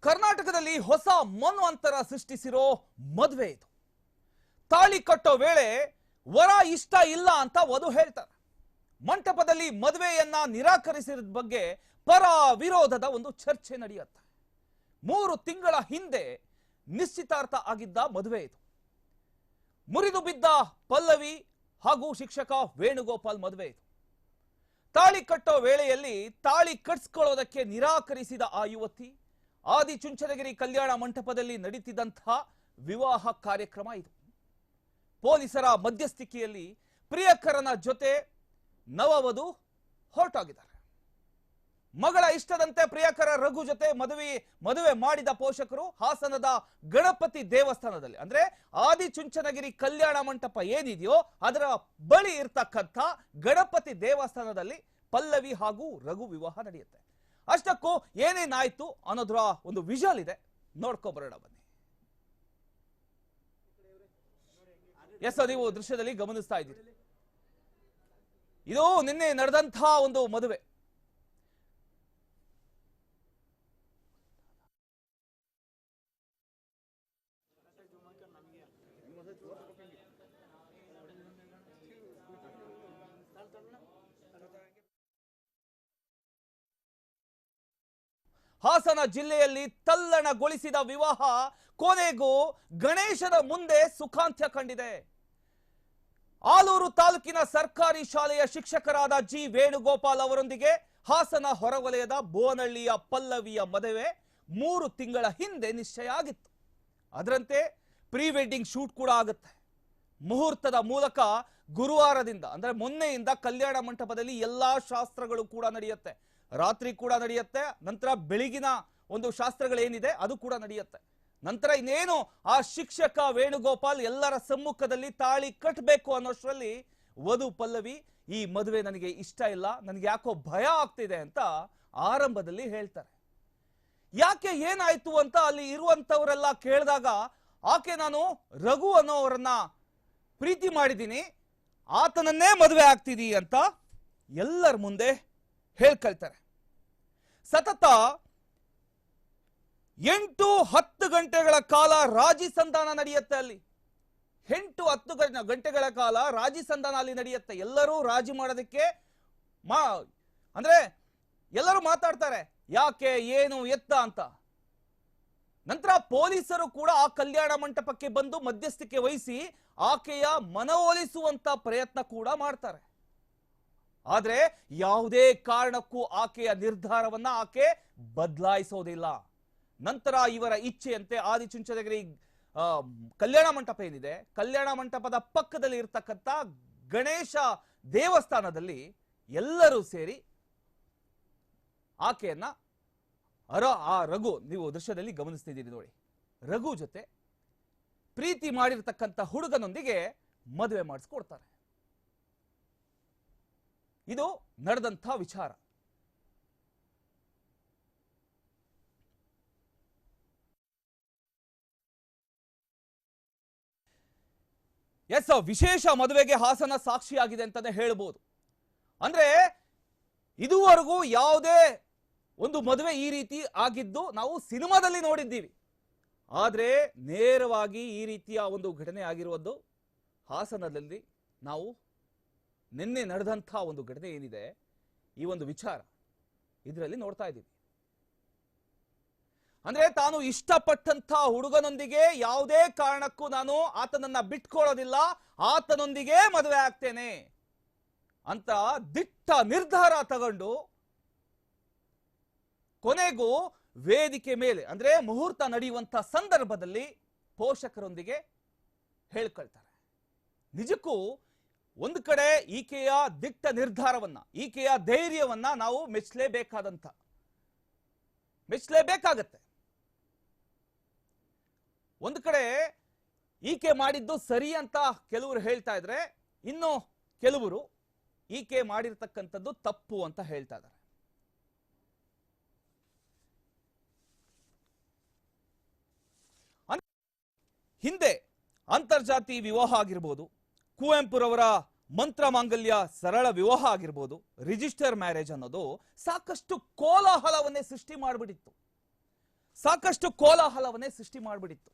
ಕರ್ನಾಟಕದಲ್ಲಿ ಹೊಸ ಮನ್ವಂತರ ಸೃಷ್ಟಿಸಿರೋ ಮದುವೆ ಇದು. ತಾಳಿ ಕಟ್ಟೋ ವೇಳೆ ವರ ಇಷ್ಟ ಇಲ್ಲ ಅಂತ ವಧು ಹೇಳ್ತಾರೆ. ಮಂಟಪದಲ್ಲಿ ಮದುವೆಯನ್ನ ನಿರಾಕರಿಸಿದ ಬಗ್ಗೆ ಪರ ವಿರೋಧದ ಒಂದು ಚರ್ಚೆ ನಡೆಯುತ್ತೆ. ಮೂರು ತಿಂಗಳ ಹಿಂದೆ ನಿಶ್ಚಿತಾರ್ಥ ಆಗಿದ್ದ ಮದುವೆ ಇದು. ಮುರಿದು ಬಿದ್ದ ಪಲ್ಲವಿ ಹಾಗೂ ಶಿಕ್ಷಕ ವೇಣುಗೋಪಾಲ್ ಮದುವೆ ಇದು. ತಾಳಿ ಕಟ್ಟೋ ವೇಳೆಯಲ್ಲಿ ತಾಳಿ ಕಟ್ಸ್ಕೊಳ್ಳೋದಕ್ಕೆ ನಿರಾಕರಿಸಿದ ಆ ಯುವತಿ ಆದಿಚುಂಚನಗಿರಿ ಕಲ್ಯಾಣ ಮಂಟಪದಲ್ಲಿ ನಡೀತಿದ್ದಂತಹ ವಿವಾಹ ಕಾರ್ಯಕ್ರಮ ಇದು. ಪೊಲೀಸರ ಮಧ್ಯಸ್ಥಿಕೆಯಲ್ಲಿ ಪ್ರಿಯಕರನ ಜೊತೆ ನವವಧು ಹೊರಟೋಗಿದ್ದಾರೆ. ಮಗಳ ಇಷ್ಟದಂತೆ ಪ್ರಿಯಕರ ರಘು ಜೊತೆ ಮದುವೆ ಮದುವೆ ಮಾಡಿದ ಪೋಷಕರು ಹಾಸನದ ಗಣಪತಿ ದೇವಸ್ಥಾನದಲ್ಲಿ. ಅಂದ್ರೆ ಆದಿ ಚುಂಚನಗಿರಿ ಕಲ್ಯಾಣ ಮಂಟಪ ಏನಿದೆಯೋ ಅದರ ಬಳಿ ಇರ್ತಕ್ಕಂಥ ಗಣಪತಿ ದೇವಸ್ಥಾನದಲ್ಲಿ ಪಲ್ಲವಿ ಹಾಗೂ ರಘು ವಿವಾಹ ನಡೆಯುತ್ತೆ. ಅಷ್ಟಕ್ಕೂ ಏನೇನಾಯ್ತು ಅನ್ನೋದ್ರ ಒಂದು ವಿಜುವಲ್ ಇದೆ. ನೋಡ್ಕೊಬರೋಣ ಬನ್ನಿ. ಎಸ್ ನೀವು ದೃಶ್ಯದಲ್ಲಿ ಗಮನಿಸ್ತಾ ಇದ್ದೀರಿ. ಇದು ನಿನ್ನೆ ನಡೆದಂತಹ ಒಂದು ಮದುವೆ. ಹಾಸನ ಜಿಲ್ಲೆಯಲ್ಲಿ ತಲ್ಲಣಗೊಳಿಸಿದ ವಿವಾಹ ಕೊನೆಗೂ ಗಣೇಶನ ಮುಂದೆ ಸುಖಾಂತ್ಯ ಕಂಡಿದೆ. ಆಲೂರು ತಾಲೂಕಿನ ಸರ್ಕಾರಿ ಶಾಲೆಯ ಶಿಕ್ಷಕರಾದ ಜಿ ವೇಣುಗೋಪಾಲ್ ಅವರೊಂದಿಗೆ ಹಾಸನ ಹೊರವಲಯದ ಬೋನಹಳ್ಳಿಯ ಪಲ್ಲವಿಯ ಮದುವೆ ಮೂರು ತಿಂಗಳ ಹಿಂದೆ ನಿಶ್ಚಯ ಆಗಿತ್ತು. ಅದರಂತೆ ಪ್ರೀ ವೆಡ್ಡಿಂಗ್ ಶೂಟ್ ಕೂಡ ಆಗುತ್ತೆ. ಮುಹೂರ್ತದ ಮೂಲಕ ಗುರುವಾರದಿಂದ, ಅಂದ್ರೆ ಮೊನ್ನೆಯಿಂದ ಕಲ್ಯಾಣ ಮಂಟಪದಲ್ಲಿ ಎಲ್ಲಾ ಶಾಸ್ತ್ರಗಳು ಕೂಡ ನಡೆಯುತ್ತೆ. ರಾತ್ರಿ ಕೂಡ ನಡೆಯುತ್ತೆ, ನಂತರ ಬೆಳಗಿನ ಒಂದು ಶಾಸ್ತ್ರಗಳೇನಿದೆ ಅದು ಕೂಡ ನಡೆಯುತ್ತೆ. ನಂತರ ಇನ್ನೇನು, ಆ ಶಿಕ್ಷಕ ವೇಣುಗೋಪಾಲ್ ಎಲ್ಲರ ಸಮ್ಮುಖದಲ್ಲಿ ತಾಳಿ ಕಟ್ಟಬೇಕು ಅನ್ನೋಷ್ಟರಲ್ಲಿ ವಧು ಪಲ್ಲವಿ, ಈ ಮದುವೆ ನನಗೆ ಇಷ್ಟ ಇಲ್ಲ, ನನಗೆ ಯಾಕೋ ಭಯ ಆಗ್ತಿದೆ ಅಂತ ಆರಂಭದಲ್ಲಿ ಹೇಳ್ತಾರೆ. ಯಾಕೆ ಏನಾಯ್ತು ಅಂತ ಅಲ್ಲಿ ಇರುವಂತವರೆಲ್ಲ ಕೇಳಿದಾಗ, ಆಕೆ ನಾನು ರಘು ಅನ್ನೋವರನ್ನ ಪ್ರೀತಿ ಮಾಡಿದ್ದೀನಿ, ಆತನನ್ನೇ ಮದುವೆ ಆಗ್ತಿದಿ ಅಂತ ಎಲ್ಲರ ಮುಂದೆ ಹೇಳ್ಕೊಳ್ತಾರೆ. ಸತತ ಎಂಟು ಹತ್ತು ಗಂಟೆಗಳ ಕಾಲ ರಾಜಿ ಸಂಧಾನ ನಡೆಯುತ್ತೆ ಅಲ್ಲಿ. ಎಂಟು ಹತ್ತು ಗಂಟೆಗಳ ಕಾಲ ರಾಜಿ ಸಂಧಾನ ಅಲ್ಲಿ ನಡೆಯುತ್ತೆ. ಎಲ್ಲರೂ ರಾಜಿ ಮಾಡೋದಕ್ಕೆ ಮಾ, ಅಂದ್ರೆ ಎಲ್ಲರೂ ಮಾತಾಡ್ತಾರೆ, ಯಾಕೆ, ಏನು, ಎತ್ತ ಅಂತ. ನಂತರ ಪೊಲೀಸರು ಕೂಡ ಆ ಕಲ್ಯಾಣ ಮಂಟಪಕ್ಕೆ ಬಂದು ಮಧ್ಯಸ್ಥಿಕೆ ವಹಿಸಿ ಆಕೆಯ ಮನವೊಲಿಸುವಂತ ಪ್ರಯತ್ನ ಕೂಡ ಮಾಡ್ತಾರೆ. ಆದ್ರೆ ಯಾವುದೇ ಕಾರಣಕ್ಕೂ ಆಕೆಯ ನಿರ್ಧಾರವನ್ನ ಆಕೆ ಬದಲಾಯಿಸೋದಿಲ್ಲ. ನಂತರ ಇವರ ಇಚ್ಛೆಯಂತೆ ಆದಿಚುಂಚನಗಿರಿ ಕಲ್ಯಾಣ ಮಂಟಪ ಏನಿದೆ? ಕಲ್ಯಾಣ ಮಂಟಪದ ಪಕ್ಕದಲ್ಲಿ ಇರ್ತಕ್ಕಂಥ ಗಣೇಶ ದೇವಸ್ಥಾನದಲ್ಲಿ ಎಲ್ಲರೂ ಸೇರಿ ಆಕೆಯನ್ನ ಅರ, ಆ ರಘು, ನೀವು ದೃಶ್ಯದಲ್ಲಿ ಗಮನಿಸ್ತಿದ್ದೀರಿ ನೋಡಿ. ರಘು ಜೊತೆ ಪ್ರೀತಿ ಮಾಡಿರ್ತಕ್ಕಂಥ ಹುಡುಗನೊಂದಿಗೆ ಮದುವೆ ಮಾಡಿಸ್ಕೊಡ್ತಾರೆ. ಇದು ನಡೆದಂಥ ವಿಚಾರ. ಎಸ್, ವಿಶೇಷ ಮದುವೆಗೆ ಹಾಸನ ಸಾಕ್ಷಿಯಾಗಿದೆ ಅಂತಾನೆ ಹೇಳ್ಬೋದು. ಅಂದ್ರೆ ಇದುವರೆಗೂ ಯಾವುದೇ ಒಂದು ಮದುವೆ ಈ ರೀತಿ ಆಗಿದ್ದು ನಾವು ಸಿನಿಮಾದಲ್ಲಿ ನೋಡಿದ್ದೀವಿ. ಆದರೆ ನೇರವಾಗಿ ಈ ರೀತಿಯ ಒಂದು ಘಟನೆ ಆಗಿರುವುದು ಹಾಸನದಲ್ಲಿ ನಾವು ನಿನ್ನೆ ನಡೆದಂಥ ಒಂದು ಘಟನೆ ಏನಿದೆ? ಈ ಒಂದು ವಿಚಾರ ಇದರಲ್ಲಿ ನೋಡ್ತಾ ಇದ್ದೀವಿ. ಅಂದ್ರೆ ತಾನು ಇಷ್ಟಪಟ್ಟಂತ ಹುಡುಗನೊಂದಿಗೆ ಯಾವುದೇ ಕಾರಣಕ್ಕೂ ನಾನು ಆತನನ್ನ ಬಿಟ್ಕೊಳ್ಳೋದಿಲ್ಲ, ಆತನೊಂದಿಗೆ ಮದುವೆ ಆಗ್ತೇನೆ ಅಂತ ದಿಟ್ಟ ನಿರ್ಧಾರ ತಗೊಂಡು ಕೊನೆಗೂ ವೇದಿಕೆ ಮೇಲೆ, ಅಂದ್ರೆ ಮುಹೂರ್ತ ನಡೆಯುವಂತಹ ಸಂದರ್ಭದಲ್ಲಿ ಪೋಷಕರೊಂದಿಗೆ ಹೇಳ್ಕೊಳ್ತಾರೆ. ನಿಜಕ್ಕೂ ಒಂದು ಕಡೆ ಈಕೆಯ ದಿಟ್ಟ ನಿರ್ಧಾರವನ್ನ, ಈಕೆಯ ಧೈರ್ಯವನ್ನ ನಾವು ಮೆಚ್ಚಲೇಬೇಕಾದಂತ ಮೆಚ್ಚಲೇಬೇಕಾಗತ್ತೆ. ಒಂದು ಕಡೆ ಈಕೆ ಮಾಡಿದ್ದು ಸರಿ ಅಂತ ಕೆಲವರು ಹೇಳ್ತಾ ಇದ್ರೆ, ಇನ್ನು ಕೆಲವರು ಈಕೆ ಮಾಡಿರ್ತಕ್ಕಂಥದ್ದು ತಪ್ಪು ಅಂತ ಹೇಳ್ತಾ ಇದ್ದಾರೆ. ಹಿಂದೆ ಅಂತರ್ಜಾತಿ ವಿವಾಹ ಆಗಿರ್ಬೋದು, ಕುವೆಂಪುರವರ ಮಂತ್ರ ಮಾಂಗಲ್ಯ ಸರಳ ವಿವಾಹ ಆಗಿರ್ಬೋದು ರಿಜಿಸ್ಟರ್ ಮ್ಯಾರೇಜ್ ಅನ್ನೋದು ಸಾಕಷ್ಟು ಕೋಲಾಹಲವನ್ನೇ ಸೃಷ್ಟಿ ಮಾಡಿಬಿಟ್ಟಿತ್ತು. ಸಾಕಷ್ಟು ಕೋಲಾಹಲವನ್ನೇ ಸೃಷ್ಟಿ ಮಾಡಿಬಿಡಿತ್ತು